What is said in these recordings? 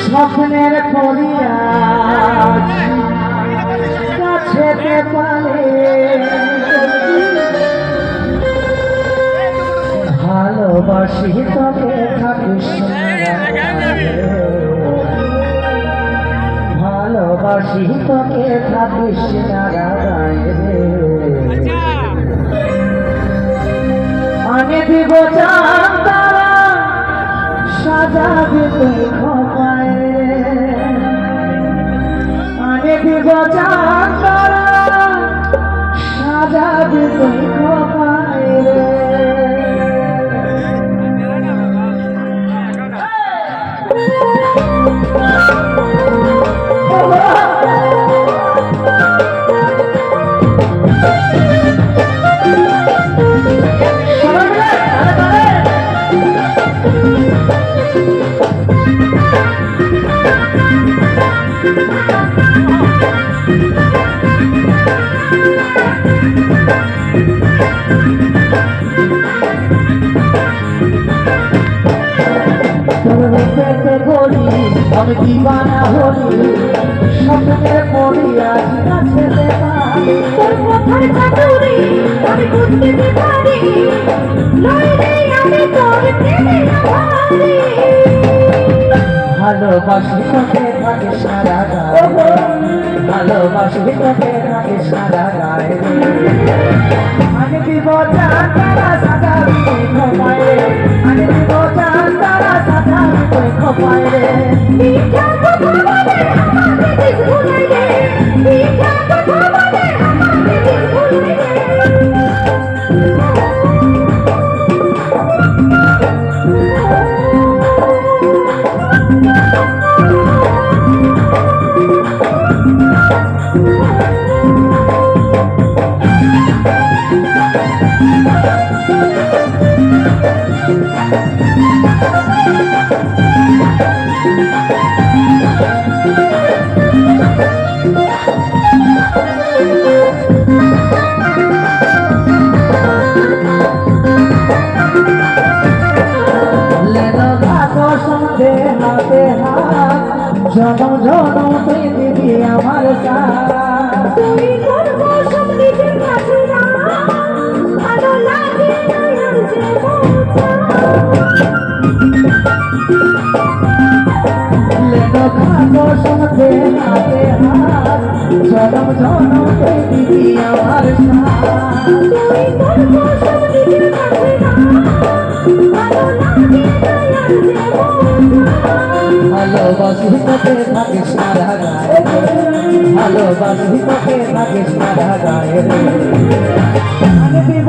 স্বপ্নের করিয়া কাছেতে পারে ভালোবাসি তোকে থাকিস ভালোবাসি তোকে থাকিস আমি দিব চাঁদারা সাজাবে তুই খপায় আমি দিব চাঁদারা সাজাবে তুই আমি দিবানা হলি স্বপ্নের পড়ি আজ কাছে তোর কথার চাতুরি আমি বুঝতে পারি নইলে আমি তোর প্রেমে ভালোবাসি তোকে থাকে সারা গায়ে ভালোবাসি তোকে থাকে সারা গায়ে আমি দিব জনম জনম তুই দিবি আমার সাথ সন্ধে হাতে হাত জনম জনম দিবি আমার সাথ ভালোবাসি তোকে থাকে সারা গায়ে ভালোবাসি তোকে থাকে সারা গায়ে দিব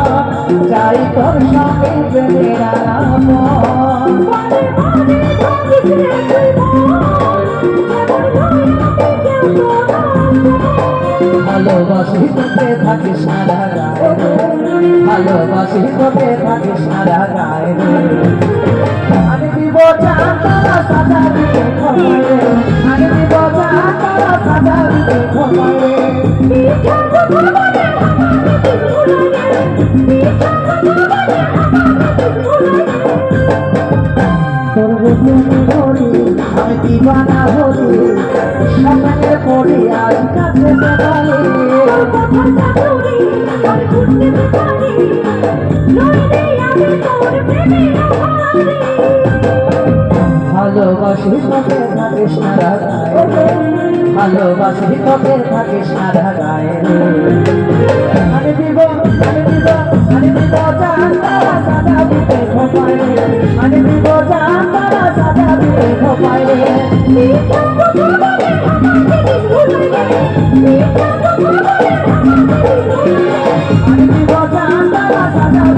চাই তোর সঙ্গে প্রেমের তোরা ভালোবাসি তোকে থাকি সারা গায়ে ভালোবাসি তোকে থাকি সারা গায়ে আমি দিব চাঁদ ভালোবাসি তোদের থাকে সারা গায়ে ভালোবাসি তোদের থাকে সারা গায়ে